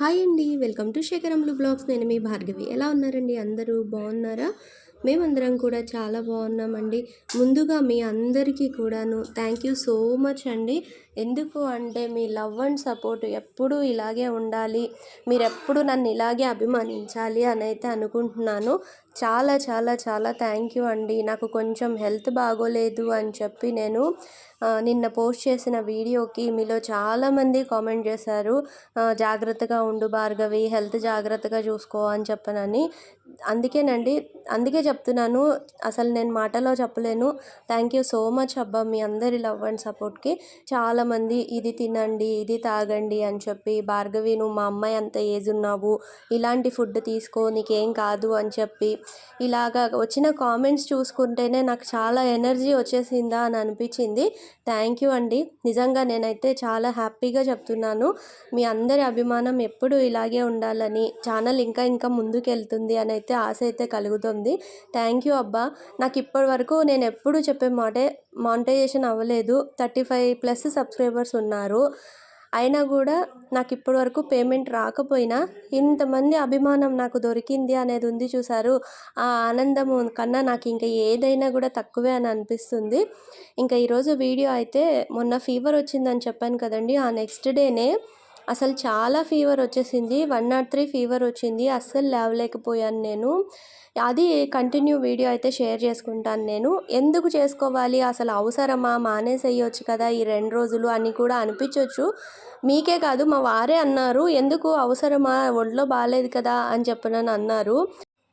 Hi అండి welcome to శేఖరంలు blogs. నేను మీ భార్గవి. ఎలా ఉన్నారండి? అందరూ బాగున్నారా? మేమందరం కూడా చాలా బాగున్నామండి. ముందుగా మీ అందరికీ కూడాను థ్యాంక్ యూ సో మచ్ అండి. ఎందుకు అంటే మీ లవ్ అండ్ సపోర్ట్ ఎప్పుడూ ఇలాగే ఉండాలి మీరు ఎప్పుడు నన్ను ఇలాగే అభిమానించాలి అని అయితే అనుకుంటున్నాను. చాలా చాలా చాలా థ్యాంక్ యూ అండి. నాకు కొంచెం హెల్త్ బాగోలేదు అని చెప్పి నేను నిన్న పోస్ట్ చేసిన వీడియోకి మీలో చాలామంది కామెంట్ చేశారు. జాగ్రత్తగా ఉండు భార్గవి హెల్త్ జాగ్రత్తగా చూసుకో అని చెప్పనని. అందుకేనండి అందుకే చెప్తున్నాను. అసలు నేను మాటలో చెప్పలేను. థ్యాంక్ యూ సో మచ్ అబ్బా మీ అందరి లవ్ అండ్ సపోర్ట్కి. చాలామంది ఇది తినండి ఇది తాగండి అని చెప్పి భార్గవి నువ్వు మా అమ్మాయి అంత ఏజ్ ఉన్నావు ఇలాంటి ఫుడ్ తీసుకో నీకేం కాదు అని చెప్పి ఇలాగా వచ్చిన కామెంట్స్ చూసుకుంటేనే నాకు చాలా ఎనర్జీ వచ్చేసిందా అని అనిపించింది. థ్యాంక్ యూ అండి. నిజంగా నేనైతే చాలా హ్యాపీగా చెప్తున్నాను. మీ అందరి అభిమానం ఎప్పుడు ఇలాగే ఉండాలని ఛానల్ ఇంకా ఇంకా ముందుకెళ్తుంది అని అయితే ఆశ అయితే కలుగుతుంది. థ్యాంక్ యూ అబ్బా. నాకు ఇప్పటి వరకు నేను ఎప్పుడు చెప్పే మాటే మానిటైజేషన్ అవ్వలేదు. థర్టీ ఫైవ్ ప్లస్ సబ్స్క్రైబర్స్ ఉన్నారు. అయినా కూడా నాకు ఇప్పటి వరకు పేమెంట్ రాకపోయినా ఇంతమంది అభిమానం నాకు దొరికింది అనేది ఉంది చూసారు ఆ ఆనందం కన్నా నాకు ఇంకా ఏదైనా కూడా తక్కువే అని అనిపిస్తుంది. ఇంకా ఈరోజు వీడియో అయితే మొన్న ఫీవర్ వచ్చిందని చెప్పాను కదండి. ఆ నెక్స్ట్ డేనే అసలు చాలా ఫీవర్ వచ్చేసింది. వన్ నాట్ త్రీ ఫీవర్ వచ్చింది. అస్సలు లేవలేకపోయాను నేను. అది కంటిన్యూ వీడియో అయితే షేర్ చేసుకుంటాను నేను. ఎందుకు చేసుకోవాలి? అసలు అవసరమా? మానేసేయచ్చు కదా ఈ రెండు రోజులు అని కూడా అనిపించవచ్చు మీకే కాదు మా వారే అన్నారు. ఎందుకు? అవసరమా? ఒంట్లో బాగాలేదు కదా అని చెప్పనని అన్నారు.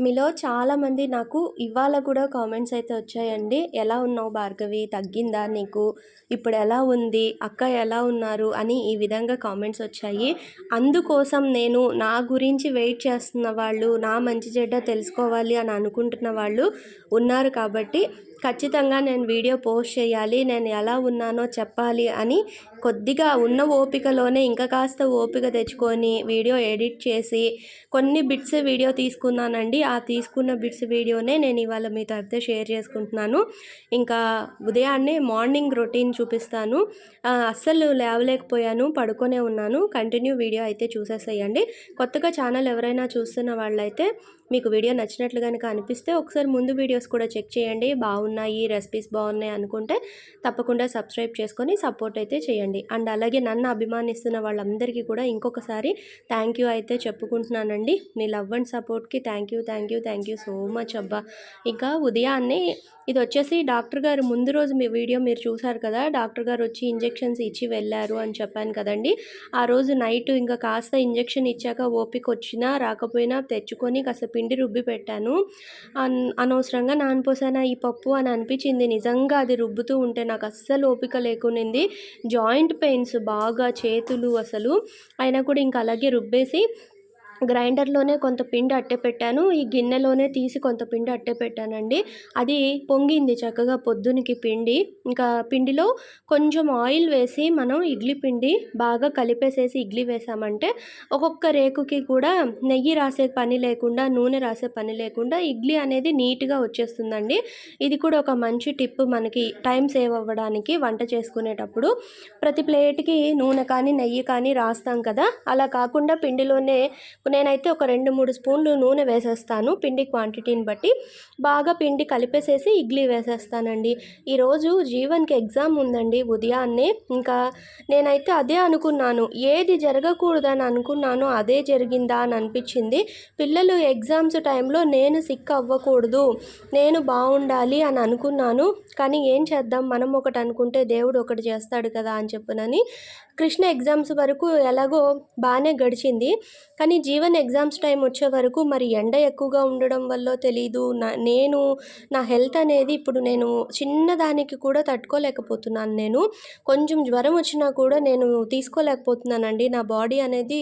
మీలో చాలామంది నాకు ఇవాళ కూడా కామెంట్స్ అయితే వచ్చాయండి. ఎలా ఉన్నావు భార్గవి? తగ్గిందా నీకు? ఇప్పుడు ఎలా ఉంది? అక్క ఎలా ఉన్నారు? అని ఈ విధంగా కామెంట్స్ వచ్చాయి. అందుకోసం నేను నా గురించి వెయిట్ చేస్తున్న వాళ్ళు నా మంచి చెడ్డ తెలుసుకోవాలి అని అనుకుంటున్న వాళ్ళు ఉన్నారు కాబట్టి ఖచ్చితంగా నేను వీడియో పోస్ట్ చేయాలి నేను ఎలా ఉన్నానో చెప్పాలి అని కొద్దిగా ఉన్న ఓపికలోనే ఇంకా కాస్త ఓపిక తెచ్చుకొని వీడియో ఎడిట్ చేసి కొన్ని బిట్స్ వీడియో తీసుకున్నానండి. ఆ తీసుకున్న బిట్స్ వీడియోనే నేను ఇవాళ మీతో అయితే షేర్ చేసుకుంటున్నాను. ఇంకా ఉదయాన్నే మార్నింగ్ రొటీన్ చూపిస్తాను. అస్సలు లేవలేకపోయాను పడుకొనే ఉన్నాను. కంటిన్యూ వీడియో అయితే చూసేసేయండి. కొత్తగా ఛానల్ ఎవరైనా చూస్తున్న వాళ్ళైతే మీకు వీడియో నచ్చినట్లు కనుక అనిపిస్తే ఒకసారి ముందు వీడియోస్ కూడా చెక్ చేయండి. బాగున్నాయి రెసిపీస్ బాగున్నాయి అనుకుంటే తప్పకుండా సబ్స్క్రైబ్ చేసుకొని సపోర్ట్ అయితే చేయండి. అండ్ అలాగే నన్ను అభిమానిస్తున్న వాళ్ళందరికీ కూడా ఇంకొకసారి థ్యాంక్ యూ అయితే చెప్పుకుంటున్నానండి. మీ love and సపోర్ట్కి thank you thank you thank you so much అబ్బా. ఇంకా ఉదయాన్నే ఇది వచ్చేసి డాక్టర్ గారు ముందు రోజు మీ వీడియో మీరు చూసారు కదా డాక్టర్ గారు వచ్చి ఇంజెక్షన్స్ ఇచ్చి వెళ్ళారు అని చెప్పాను కదండి. ఆ రోజు నైట్ ఇంకా కాస్త ఇంజెక్షన్ ఇచ్చాక ఓపిక వచ్చినా రాకపోయినా తెచ్చుకొని కాస్త పిండి రుబ్బి పెట్టాను. అనవసరంగా నానిపోసానా ఈ పప్పు అని అనిపించింది. నిజంగా అది రుబ్బుతూ ఉంటే నాకు అస్సలు ఓపిక లేకునింది జాయింట్ పెయిన్స్ బాగా చేతులు అసలు. అయినా కూడా ఇంకా అలాగే రుబ్బేసి గ్రైండర్లోనే కొంత పిండి అట్టే పెట్టాను. ఈ గిన్నెలోనే తీసి కొంత పిండి అట్టే పెట్టానండి. అది పొంగింది చక్కగా పొద్దునికి పిండి. ఇంకా పిండిలో కొంచెం ఆయిల్ వేసి మనం ఇడ్లీ పిండి బాగా కలిపేసేసి ఇడ్లీ వేసామంటే ఒక్కొక్క రేకుకి కూడా నెయ్యి రాసే పని లేకుండా నూనె రాసే పని లేకుండా ఇడ్లీ అనేది నీట్గా వచ్చేస్తుందండి. ఇది కూడా ఒక మంచి టిప్ మనకి టైం సేవ్ అవ్వడానికి వంట చేసుకునేటప్పుడు. ప్రతి ప్లేట్కి నూనె కానీ నెయ్యి కానీ రాస్తాం కదా. అలా కాకుండా పిండిలోనే నేనైతే ఒక రెండు మూడు స్పూన్లు నూనె వేసేస్తాను పిండి క్వాంటిటీని బట్టి. బాగా పిండి కలిపేసేసి ఇడ్లీ వేసేస్తానండి. ఈరోజు జీవన్కి ఎగ్జామ్ ఉందండి ఉదయాన్నే. ఇంకా నేనైతే అదే అనుకున్నాను. ఏది జరగకూడదని అనుకున్నానో అదే జరిగిందా అని అనిపించింది. పిల్లలు ఎగ్జామ్స్ టైంలో నేను సిక్ అవ్వకూడదు నేను బాగుండాలి అని అనుకున్నాను. కానీ ఏం చేద్దాం? మనం ఒకటి అనుకుంటే దేవుడు ఒకటి చేస్తాడు కదా అని చెప్పునని కృష్ణ ఎగ్జామ్స్ వరకు ఎలాగో బాగానే గడిచింది. కానీ జీవన్ ఎగ్జామ్స్ టైం వచ్చే వరకు మరి ఎండ ఎక్కువగా ఉండడం వల్ల తెలీదు. నా నేను నా హెల్త్ అనేది ఇప్పుడు నేను చిన్నదానికి కూడా తట్టుకోలేకపోతున్నాను నేను. కొంచెం జ్వరం వచ్చినా కూడా నేను తీసుకోలేకపోతున్నానండి. నా బాడీ అనేది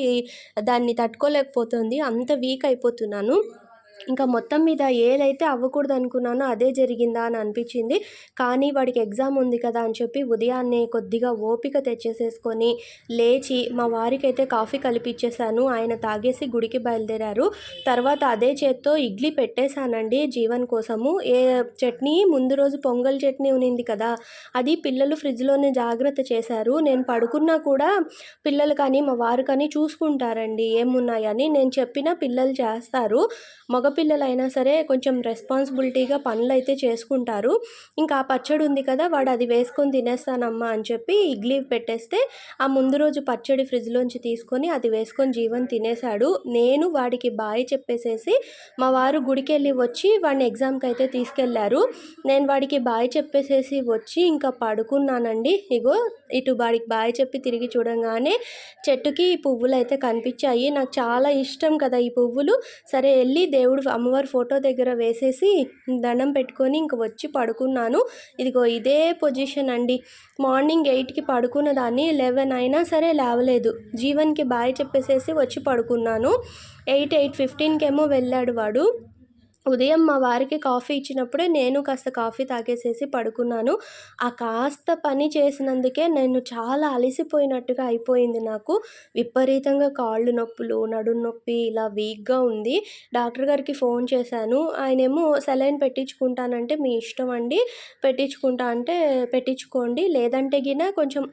దాన్ని తట్టుకోలేకపోతుంది. అంత వీక్ అయిపోతున్నాను. ఇంకా మొత్తం మీద ఏదైతే అవ్వకూడదు అనుకున్నానో అదే జరిగిందా అని అనిపించింది. కానీ వాడికి ఎగ్జామ్ ఉంది కదా అని చెప్పి ఉదయాన్నే కొద్దిగా ఓపిక తెచ్చేసేసుకొని లేచి మా వారికైతే కాఫీ కలిపిచ్చేసాను. ఆయన తాగేసి గుడికి బయలుదేరారు. తర్వాత అదే చేత్తో ఇడ్లీ పెట్టేశానండి జీవన్ కోసము. ఏ చట్నీ? ముందు రోజు పొంగల్ చట్నీ ఉనింది కదా అది పిల్లలు ఫ్రిడ్జ్లోనే జాగ్రత్త చేశారు. నేను పడుకున్నా కూడా పిల్లలు కానీ మా వారు కానీ చూసుకుంటారండి ఏమున్నాయని. నేను చెప్పిన పిల్లలు చేస్తారు. మగ మగపిల్లలైనా సరే కొంచెం రెస్పాన్సిబిలిటీగా పనులు అయితే చేసుకుంటారు. ఇంకా ఆ పచ్చడి ఉంది కదా వాడు అది వేసుకొని తినేస్తానమ్మా అని చెప్పి ఇడ్లీ పెట్టేస్తే ఆ ముందు రోజు పచ్చడి ఫ్రిడ్జ్లోంచి తీసుకొని అది వేసుకొని జీవన్ తినేశాడు. నేను వాడికి బాయ్ చెప్పేసేసి మా వారు గుడికి వెళ్ళి వచ్చి వాడిని ఎగ్జామ్కి అయితే తీసుకెళ్ళారు. నేను వాడికి బాయ్ చెప్పేసేసి వచ్చి ఇంకా పడుకున్నానండి. ఇగో ఇటు వాడికి బాయ్ చెప్పి తిరిగి చూడంగానే చెట్టుకి పువ్వులు అయితే కనిపించాయి. నాకు చాలా ఇష్టం కదా ఈ పువ్వులు. సరే వెళ్ళి దేవుడు అమ్మవారి ఫోటో దగ్గర వేసేసి దండం పెట్టుకొని ఇంక వచ్చి పడుకున్నాను. ఇదిగో ఇదే పొజిషన్ అండి. మార్నింగ్ ఎయిట్కి పడుకున్న దాన్ని లెవెన్ అయినా సరే లేవలేదు. జీవన్కి బాయ్ చెప్పేసేసి వచ్చి పడుకున్నాను. ఎయిట్ ఎయిట్ ఫిఫ్టీన్కి ఏమో వెళ్ళాడు వాడు. ఉదయం మా వారికి కాఫీ ఇచ్చినప్పుడే నేను కాస్త కాఫీ తాగేసేసి పడుకున్నాను. ఆ కాస్త పని చేసినందుకే నేను చాలా అలసిపోయినట్టుగా అయిపోయింది నాకు. విపరీతంగా కాళ్ళు నొప్పులు నడుము నొప్పి ఇలా వీక్గా ఉంది. డాక్టర్ గారికి ఫోన్ చేశాను. ఆయనేమో సెలైన్ పెట్టించుకుంటానంటే మీ ఇష్టం అండి పెట్టించుకుంటా అంటే పెట్టించుకోండి. లేదంటే గిన కొంచెం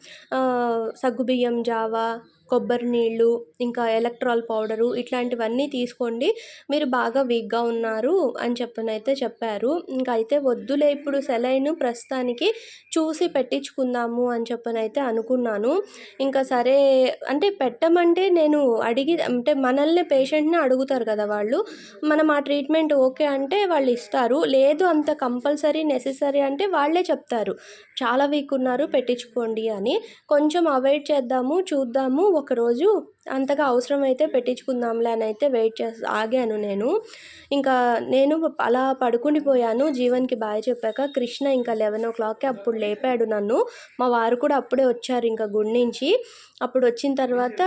సగ్గుబియ్యం జావా కొబ్బరి నీళ్ళు ఇంకా ఎలక్ట్రాల్ పౌడరు ఇట్లాంటివన్నీ తీసుకోండి. మీరు బాగా వీక్గా ఉన్నారు అని చెప్పనైతే చెప్పారు. ఇంకా అయితే వద్దులే ఇప్పుడు సెలైన్ ప్రస్తుతానికి చూసి పెట్టించుకుందాము అని చెప్పనైతే అనుకున్నాను. ఇంకా సరే అంటే పెట్టమంటే నేను అడిగి అంటే మనల్ని పేషెంట్ని అడుగుతారు కదా వాళ్ళు. మనం ఆ ట్రీట్మెంట్ ఓకే అంటే వాళ్ళు ఇస్తారు. లేదు అంత కంపల్సరీ నెససరీ అంటే వాళ్ళే చెప్తారు. చాలా వీక్ ఉన్నారు పెట్టించుకోండి అని. కొంచెం అవాయిడ్ చేద్దాము చూద్దాము ఒకరోజు అంతగా అవసరమైతే పెట్టించుకుందాంలే అని అయితే వెయిట్ చేసి ఆగాను నేను. ఇంకా నేను అలా పడుకుని పోయాను. జీవన్కి బాయ్ చెప్పాక కృష్ణ ఇంకా లెవెన్ ఓ క్లాక్కి అప్పుడు లేపాడు నన్ను. మా వారు కూడా అప్పుడే వచ్చారు ఇంకా గుడి నుంచి. అప్పుడు వచ్చిన తర్వాత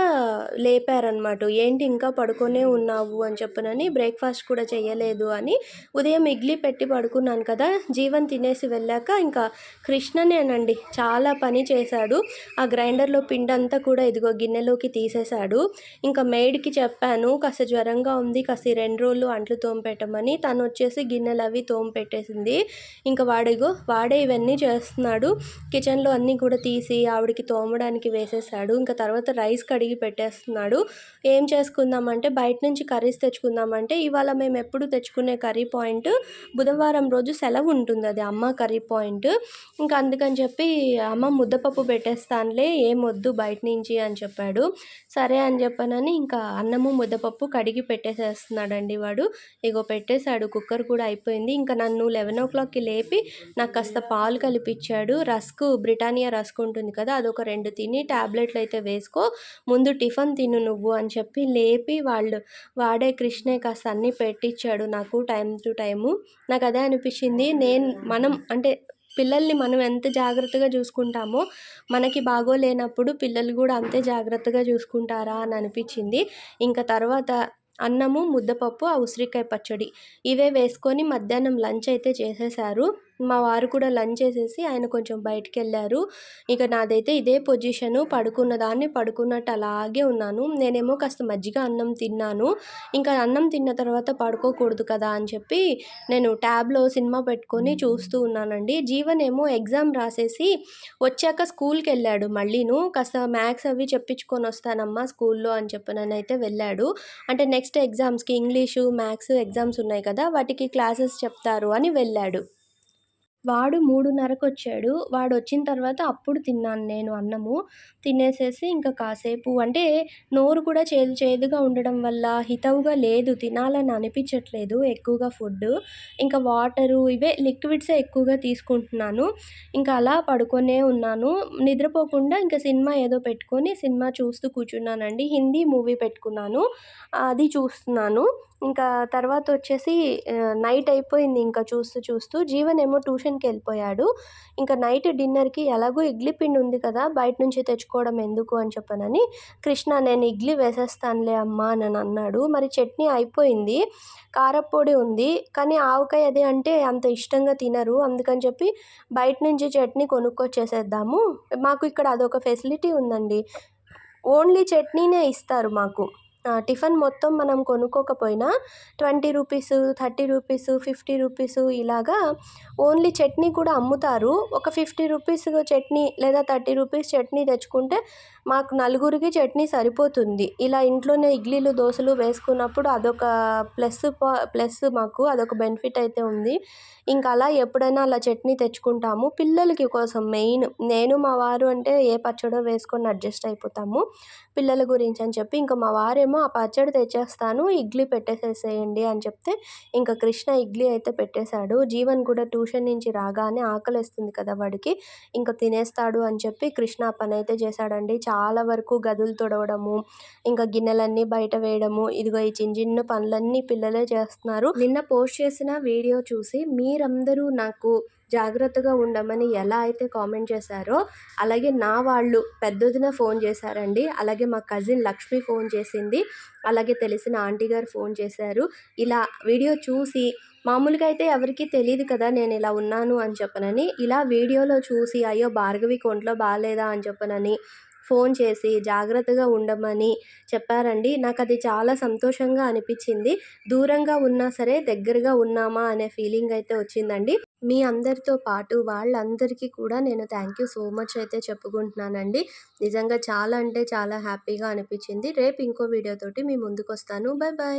లేపారనమాట ఏంటి ఇంకా పడుకొనే ఉన్నావు అని చెప్పనని బ్రేక్ఫాస్ట్ కూడా చేయలేదు అని ఉదయం ఇడ్లీ పెట్టి పడుకున్నాను కదా. జీవన్ తినేసి వెళ్ళాక ఇంకా కృష్ణనేనండి చాలా పని చేశాడు. ఆ గ్రైండర్లో పిండి అంతా కూడా ఇదిగో గిన్నెలోకి తీసేశాడు. ఇంకా మేడ్కి చెప్పాను కాస్త జ్వరంగా ఉంది కాస్త రెండు రోజులు అంట్లు తోంపెట్టమని. తను వచ్చేసి గిన్నెలు అవి తోంపెట్టేసింది. ఇంకా వాడిగో వాడే ఇవన్నీ చేస్తున్నాడు. కిచెన్లో అన్నీ కూడా తీసి ఆవిడకి తోమడానికి వేసేసాడు. ఇంకా తర్వాత రైస్ కడిగి పెట్టేస్తున్నాడు. ఏం చేసుకుందామంటే బయట నుంచి కర్రీస్ తెచ్చుకుందామంటే ఇవాళ మేము ఎప్పుడు తెచ్చుకునే కర్రీ పాయింట్ బుధవారం రోజు సెలవు ఉంటుంది అది అమ్మ కర్రీ పాయింట్. ఇంకా అందుకని చెప్పి అమ్మ ముద్దపప్పు పెట్టేస్తానులే ఏం వద్దు బయట నుంచి అని చెప్పాడు. సరే అని చెప్పనని ఇంకా అన్నము ముద్దపప్పు కడిగి పెట్టేసేస్తున్నాడండి వాడు. ఇగో పెట్టేశాడు కుక్కర్ కూడా అయిపోయింది. ఇంకా నన్ను లెవెన్ ఓ క్లాక్కి లేపి నాకు కాస్త పాలు కలిపిచ్చాడు. రస్క్ బ్రిటానియా రస్క్ ఉంటుంది కదా అదొక రెండు తిని ట్యాబ్లెట్లు అయితే వేసుకో. ముందు టిఫిన్ తిను నువ్వు అని చెప్పి లేపి వాళ్ళు వాడే కృష్ణే కాస్త అన్నీ పెట్టించాడు నాకు టైం టు టైము. నాకు అదే అనిపించింది నేను మనం అంటే పిల్లల్ని మనం ఎంత జాగ్రత్తగా చూసుకుంటామో మనకి బాగోలేనప్పుడు పిల్లలు కూడా అంతే జాగ్రత్తగా చూసుకుంటారా అని అనిపించింది. ఇంకా తర్వాత అన్నము ముద్దపప్పు ఆ ఉసిరికాయ పచ్చడి ఇవే వేసుకొని మధ్యాహ్నం లంచ్ అయితే చేసేసారు మా వారు కూడా లంచ్ చేసేసి ఆయన కొంచెం బయటికి వెళ్ళారు ఇక నాదైతే ఇదే పొజిషను పడుకున్న దాన్ని పడుకున్నట్టు అలాగే ఉన్నాను. నేనేమో కాస్త మజ్జిగ అన్నం తిన్నాను. ఇంకా అన్నం తిన్న తర్వాత పడుకోకూడదు కదా అని చెప్పి నేను ట్యాబ్లో సినిమా పెట్టుకొని చూస్తూ ఉన్నానండి. జీవన్ ఏమో ఎగ్జామ్ రాసేసి వచ్చాక స్కూల్కి వెళ్ళాడు మళ్ళీను. కాస్త మ్యాథ్స్ అవి చెప్పించుకొని వస్తానమ్మా స్కూల్లో అని చెప్పి నన్ను అయితే వెళ్ళాడు. అంటే నెక్స్ట్ ఎగ్జామ్స్కి ఇంగ్లీషు మ్యాథ్స్ ఎగ్జామ్స్ ఉన్నాయి కదా వాటికి క్లాసెస్ చెప్తారు అని వెళ్ళాడు. వాడు మూడున్నరకు వచ్చాడు వాడు వచ్చిన తర్వాత అప్పుడు తిన్నాను నేను అన్నము. తినేసేసి ఇంకా కాసేపు అంటే నోరు కూడా చేదు చేదుగా ఉండడం వల్ల హితవుగా లేదు. తినాలని అనిపించట్లేదు ఎక్కువగా ఫుడ్ ఇంకా వాటరు ఇవే లిక్విడ్సే ఎక్కువగా తీసుకుంటున్నాను. ఇంకా అలా పడుకొనే ఉన్నాను. నిద్రపోకుండా ఇంకా సినిమా ఏదో పెట్టుకొని సినిమా చూస్తూ కూర్చున్నానండి. హిందీ మూవీ పెట్టుకున్నాను. అది చూస్తున్నాను. ఇంకా తర్వాత వచ్చేసి నైట్ అయిపోయింది ఇంకా చూస్తూ చూస్తూ జీవన్ ఏమో ట్యూషన్ ట్యూషన్కి వెళ్ళిపోయాడు. ఇంకా నైట్ డిన్నర్కి ఎలాగో ఇడ్లీ పిండి ఉంది కదా బయట నుంచి తెచ్చుకోవడం ఎందుకు అని చెప్పనని కృష్ణ నేను ఇడ్లీ వేసేస్తానులే అమ్మా అని అన్నాడు. మరి చట్నీ అయిపోయింది. కారప్పొడి ఉంది. కానీ ఆవకాయ అది అంటే అంత ఇష్టంగా తినరు. అందుకని చెప్పి బయట నుంచి చట్నీ కొనుక్కొచ్చేసేద్దాము. మాకు ఇక్కడ అదొక ఫెసిలిటీ ఉందండి. ఓన్లీ చట్నీనే ఇస్తారు మాకు. టిఫిన్ మొత్తం మనం కొనుక్కోకపోయినా twenty rupees thirty rupees fifty rupees ఇలాగా ఓన్లీ చట్నీ కూడా అమ్ముతారు. ఒక ఫిఫ్టీ రూపీస్ చట్నీ లేదా థర్టీ రూపీస్ చట్నీ తెచ్చుకుంటే మాకు నలుగురికి చట్నీ సరిపోతుంది. ఇలా ఇంట్లోనే ఇడ్లీలు దోశలు వేసుకున్నప్పుడు అదొక ప్లస్ ప్లస్ మాకు అదొక బెనిఫిట్ అయితే ఉంది. ఇంకా అలా ఎప్పుడైనా అలా చట్నీ తెచ్చుకుంటాము. పిల్లలకి కోసం మెయిన్ నేను మా వారు అంటే ఏ పచ్చడో వేసుకొని అడ్జస్ట్ అయిపోతాము. పిల్లల గురించి అని చెప్పి ఇంకా మా వారేమో ఆ పచ్చడి తెచ్చేస్తాను ఇడ్లీ పెట్టేసేసేయండి అని చెప్తే ఇంకా కృష్ణ ఇడ్లీ అయితే పెట్టేశాడు. జీవన్ కూడా ట్యూషన్ నుంచి రాగానే ఆకలిస్తుంది కదా వాడికి ఇంకా తినేస్తాడు అని చెప్పి కృష్ణ పని అయితే చేశాడండి. చాలా వరకు గదులు తుడవడము ఇంకా గిన్నెలన్నీ బయట వేయడము ఇదిగో ఈ చిన్న చిన్న పనులన్నీ పిల్లలే చేస్తున్నారు. నిన్న పోస్ట్ చేసిన వీడియో చూసి మీరందరూ నాకు జాగ్రత్తగా ఉండమని ఎలా అయితే కామెంట్ చేశారో అలాగే నా వాళ్ళు పెద్దదిన ఫోన్ చేశారండి. అలాగే మా కజిన్ లక్ష్మి ఫోన్ చేసింది. అలాగే తెలిసిన ఆంటీ గారు ఫోన్ చేశారు. ఇలా వీడియో చూసి మామూలుగా అయితే ఎవరికి తెలియదు కదా నేను ఇలా ఉన్నాను అని చెప్పనని ఇలా వీడియోలో చూసి అయ్యో భార్గవి కొంట్లో బాగాలేదా అని చెప్పనని ఫోన్ చేసి జాగ్రత్తగా ఉండమని చెప్పారండి. నాకు అది చాలా సంతోషంగా అనిపించింది. దూరంగా ఉన్నా సరే దగ్గరగా ఉన్నామా అనే ఫీలింగ్ అయితే వచ్చిందండి. మీ అందరితో పాటు వాళ్ళందరికీ కూడా నేను థ్యాంక్ యూ సో మచ్ అయితే చెప్పుకుంటున్నానండి. నిజంగా చాలా అంటే చాలా హ్యాపీగా అనిపించింది. రేపు ఇంకో వీడియోతోటి మీ ముందుకు వస్తాను బాయ్ బాయ్